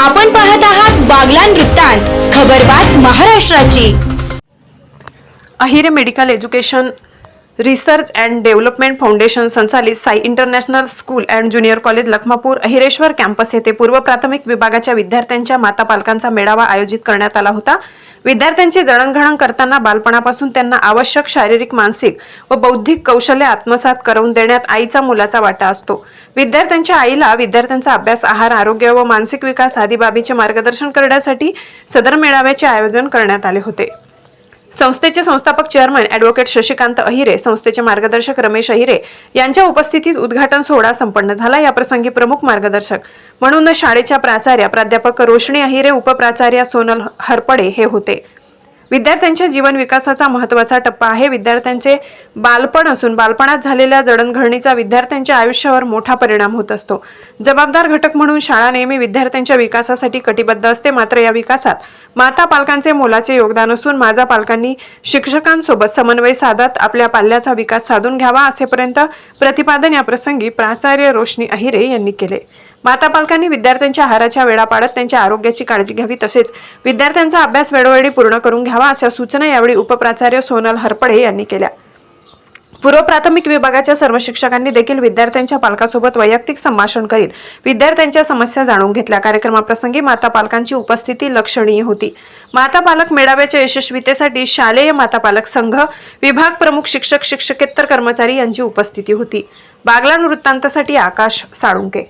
आपण पाहत आहात बागलान वृत्तांत खबरबात महाराष्ट्राची. Ahire medical education research and development foundation संचालित Sai international school and junior college Lakhmapur Ahireshwar campus येथे पूर्व प्राथमिक विभागाच्या विद्यार्थ्यांच्या माता पालकांचा मेळावा आयोजित करण्यात आला होता. विद्यार्थ्यांची जडणघडण करताना बालपणापासून त्यांना आवश्यक शारीरिक मानसिक व बौद्धिक कौशल्य आत्मसात करून देण्यात आईचा मुलाचा वाटा असतो. विद्यार्थ्यांच्या आईला विद्यार्थ्यांचा अभ्यास आहार आरोग्य व मानसिक विकास आदी बाबीचे मार्गदर्शन करण्यासाठी सदर मेळाव्याचे आयोजन करण्यात आले होते. संस्थेचे संस्थापक चेअरमन ऍडव्होकेट शशिकांत अहिरे संस्थेचे मार्गदर्शक रमेश अहिरे यांच्या उपस्थितीत उद्घाटन सोहळा संपन्न झाला. या प्रसंगी प्रमुख मार्गदर्शक म्हणून शाळेच्या प्राचार्या प्राध्यापक रोशनी अहिरे उपप्राचार्या सोनल हरपडे हे होते. विद्यार्थ्यांच्या जीवन विकासाचा महत्त्वाचा टप्पा आहे. विद्यार्थ्यांचे बालपण असून बालपणात झालेल्या जडणघडणीचा विद्यार्थ्यांच्या आयुष्यावर मोठा परिणाम होत असतो. जबाबदार घटक म्हणून शाळा नेहमी विद्यार्थ्यांच्या विकासासाठी कटिबद्ध असते मात्र या विकासात माता पालकांचे मोलाचे योगदान असून माझा पालकांनी शिक्षकांसोबत समन्वय साधत आपल्या पाल्याचा विकास साधून घ्यावा असेपर्यंत प्रतिपादन या प्रसंगी प्राचार्य रोशनी अहिरे यांनी केले. माता पालकांनी विद्यार्थ्यांच्या आहाराच्या वेळा पाळत त्यांच्या आरोग्याची काळजी घ्यावी तसेच विद्यार्थ्यांचा अभ्यास वेळोवेळी पूर्ण करून घ्यावा अशा सूचना यावेळी उपप्राचार्य सोनल हरपडे यांनी केल्या. पूर्व प्राथमिक विभागाच्या सर्व शिक्षकांनी देखील विद्यार्थ्यांच्या पालकासोबत वैयक्तिक संभाषण करीत विद्यार्थ्यांच्या समस्या जाणून घेतल्या. कार्यक्रमाप्रसंगी माता पालकांची उपस्थिती लक्षणीय होती. माता पालक मेळाव्याच्या यशस्वीतेसाठी शालेय माता पालक संघ विभाग प्रमुख शिक्षक शिक्षकेतर कर्मचारी यांची उपस्थिती होती. बागलान वृत्तांतासाठी आकाश साळुंके